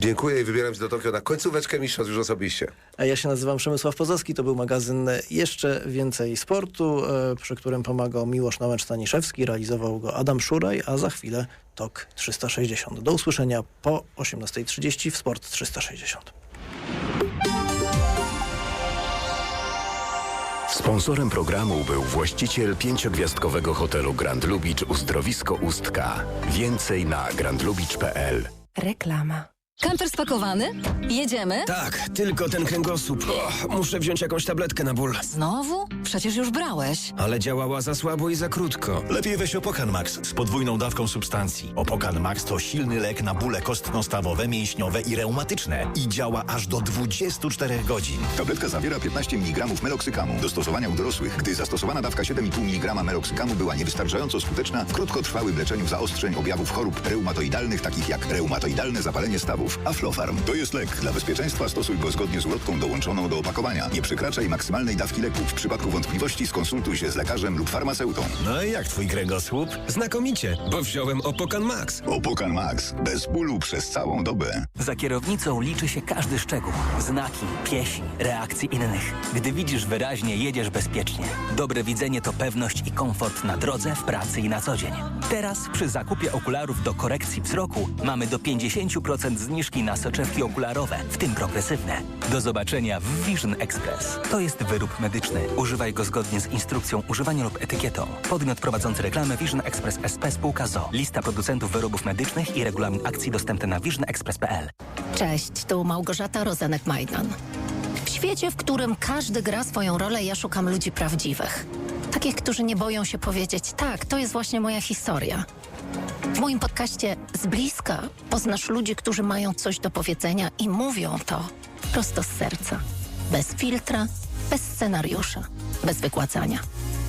Dziękuję i wybieram się do Tokio na końcóweczkę mistrzostw już osobiście. A Ja się nazywam Przemysław Pozowski, to był magazyn Jeszcze Więcej Sportu, e, przy którym pomagał Miłosz Nałęcz-Staniszewski, realizował go Adam Szuraj, a za chwilę TOK 360. Do usłyszenia po 18.30 w Sport 360. Sponsorem programu był właściciel pięciogwiazdkowego hotelu Grand Lubicz Uzdrowisko Ustka. Więcej na grandlubicz.pl Reklama. Kamper spakowany? Jedziemy? Tak, tylko ten kręgosłup. Och, muszę wziąć jakąś tabletkę na ból. Znowu? Przecież już brałeś. Ale działała za słabo i za krótko. Lepiej weź Opokan Max z podwójną dawką substancji. Opokan Max to silny lek na bóle kostno-stawowe, mięśniowe i reumatyczne i działa aż do 24 godzin. Tabletka zawiera 15 mg meloksykamu. Do stosowania u dorosłych, gdy zastosowana dawka 7,5 mg meloksykamu była niewystarczająco skuteczna w krótkotrwałym leczeniu zaostrzeń objawów chorób reumatoidalnych, takich jak reumatoidalne zapalenie stawów. Aflofarm to jest lek. Dla bezpieczeństwa stosuj go zgodnie z ulotką dołączoną do opakowania. Nie przekraczaj maksymalnej dawki leku. W przypadku wątpliwości skonsultuj się z lekarzem lub farmaceutą. No i jak twój kręgosłup? Znakomicie, bo wziąłem Opokan Max. Opokan Max. Bez bólu przez całą dobę. Za kierownicą liczy się każdy szczegół. Znaki, pieśń, reakcje innych. Gdy widzisz wyraźnie, jedziesz bezpiecznie. Dobre widzenie to pewność i komfort na drodze, w pracy i na co dzień. Teraz przy zakupie okularów do korekcji wzroku mamy do 50% zniżki na soczewki okularowe, w tym progresywne. Do zobaczenia w Vision Express. To jest wyrób medyczny. Używaj go zgodnie z instrukcją używania lub etykietą. Podmiot prowadzący reklamę Vision Express SP spółka ZO. Lista producentów wyrobów medycznych i regulamin akcji dostępny na visionexpress.pl. Cześć, tu Małgorzata Rozenek-Majdan. W świecie, w którym każdy gra swoją rolę, ja szukam ludzi prawdziwych. Takich, którzy nie boją się powiedzieć, tak, to jest właśnie moja historia. W moim podcaście Z bliska poznasz ludzi, którzy mają coś do powiedzenia i mówią to prosto z serca. Bez filtra, bez scenariusza, bez wygładzania.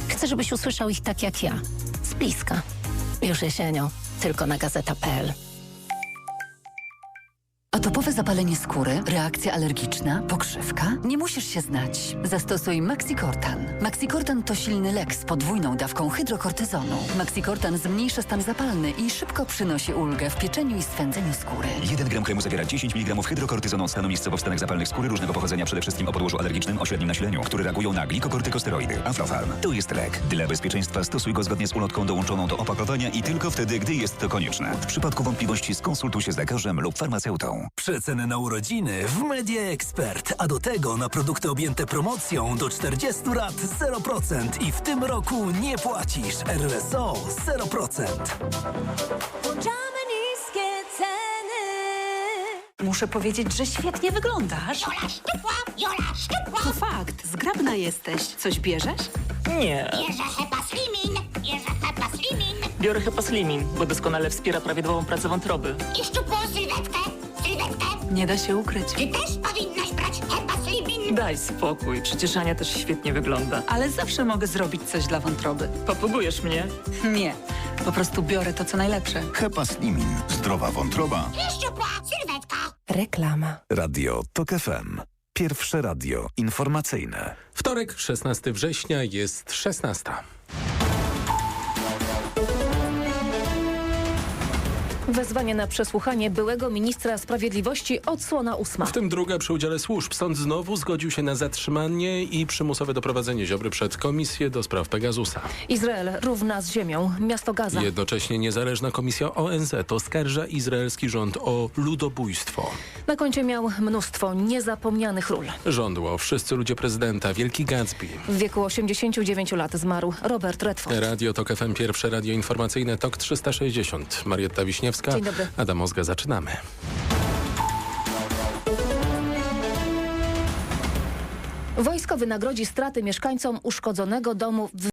Chcę, żebyś usłyszał ich tak jak ja. Z bliska. Już jesienią, tylko na gazeta.pl. Atopowe zapalenie skóry, reakcja alergiczna, pokrzywka? Nie musisz się znać. Zastosuj Maxicortan. Maxicortan to silny lek z podwójną dawką hydrokortyzonu. Maxicortan zmniejsza stan zapalny i szybko przynosi ulgę w pieczeniu i swędzeniu skóry. 1 gram kremu zawiera 10 mg hydrokortyzonu stanu miejscowo w stanach zapalnych skóry różnego pochodzenia, przede wszystkim o podłożu alergicznym o średnim nasileniu, które reagują na glikokortykosteroidy. Aflofarm. To jest lek. Dla bezpieczeństwa stosuj go zgodnie z ulotką dołączoną do opakowania i tylko wtedy, gdy jest to konieczne. W przypadku wątpliwości skonsultuj się z lekarzem lub farmaceutą. Przeceny na urodziny w Media Expert, a do tego na produkty objęte promocją do 40 lat 0% i w tym roku nie płacisz RSO 0%. Muszę powiedzieć, że świetnie wyglądasz. Jola szczupła, Jola szczupła. To fakt, zgrabna jesteś. Coś bierzesz? Nie, Bierze Hepa Slimin, bierze Hepa Slimin. biorę Hepaslimin, bo doskonale wspiera prawidłową pracę wątroby. I szczupłą sylwetkę. Nie da się ukryć. Ty też powinnaś brać Hepa Slimin. Daj spokój, przecież Ania też świetnie wygląda. Ale zawsze mogę zrobić coś dla wątroby. Papugujesz mnie? Nie, po prostu biorę to, co najlepsze. Hepa Slimin. Zdrowa wątroba. Szczupła sylwetka. Reklama. Radio TOK FM. Pierwsze radio informacyjne. Wtorek, 16 września, jest 16. Wezwanie na przesłuchanie byłego ministra sprawiedliwości odsłona ósma. W tym druga przy udziale służb. Sąd znowu zgodził się na zatrzymanie i przymusowe doprowadzenie Ziobry przed komisję do spraw Pegasusa. Izrael równa z ziemią. Miasto Gaza. Jednocześnie niezależna komisja ONZ oskarża izraelski rząd o ludobójstwo. Na koncie miał mnóstwo niezapomnianych ról. Żądło wszyscy ludzie prezydenta, Wielki Gatsby. W wieku 89 lat zmarł Robert Redford. Radio TOK FM, pierwsze radio informacyjne TOK 360. Marietta Wiśniewska, Dzień dobry. Adam Ozga, zaczynamy. Wojsko wynagrodzi straty mieszkańcom uszkodzonego domu w